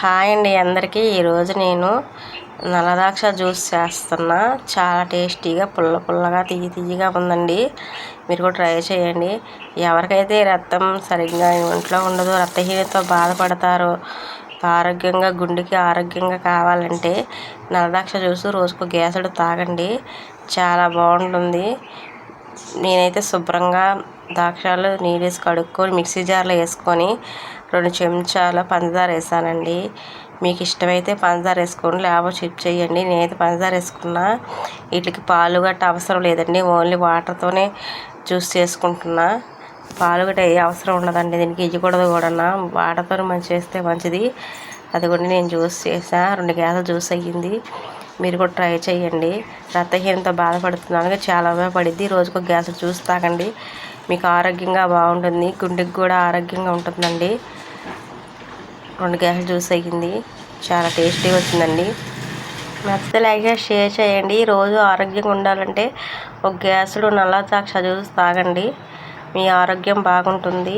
Hi అండి అందరికీ. ఈరోజు నేను నల్లద్రాక్ష జ్యూస్ చేస్తున్నా. చాలా టేస్టీగా పుల్ల పుల్లగా తీయ తీయగా ఉందండి. మీరు కూడా ట్రై చేయండి. ఎవరికైతే రక్తం సరిగ్గా ఒంట్లో ఉండదో రక్తహీనతో బాధపడతారో ఆరోగ్యంగా గుండెకి ఆరోగ్యంగా కావాలంటే నల్లద్రాక్ష జ్యూస్ రోజుకు గ్యాసుడు తాగండి. చాలా బాగుంటుంది. నేనైతే శుభ్రంగా ద్రాక్షాలు నీళ్ళు వేసి కడుక్కొని మిక్సీ జార్లో వేసుకొని రెండు చెంచాల పంచదార వేసానండి. మీకు ఇష్టమైతే పంచదార వేసుకోండి లేకపోతే చిప్ చేయండి. నేనైతే పంచదార వేసుకున్నా. వీటికి పాలు గట్ట అవసరం లేదండి. ఓన్లీ వాటర్తోనే జ్యూస్ చేసుకుంటున్నా. పాలు గట్ట ఏ అవసరం ఉండదండి. దీనికి ఇవ్వకూడదు కూడా వాటర్తో మంచి చేస్తే మంచిది. అది కూడా నేను జ్యూస్ చేసా. రెండు గ్యాసులు జ్యూస్ అయ్యింది. మీరు కూడా ట్రై చేయండి. రక్తహీనత బాధపడుతున్నాను. చాలా ఉపయోగపడిద్ది రోజుకు గ్యాస్ జ్యూస్ తాగండి. మీకు ఆరోగ్యంగా బాగుంటుంది. గుండెకి కూడా ఆరోగ్యంగా ఉంటుందండి. రెండు గ్యాస్ జ్యూస్ అయ్యింది చాలా టేస్టీగా వచ్చిందండి. నచ్చితే లైక్ షేర్ చేయండి. రోజు ఆరోగ్యంగా ఉండాలంటే ఒక గ్యాసుడు నల్ల ద్రాక్ష జ్యూస్ తాగండి. మీ ఆరోగ్యం బాగుంటుంది.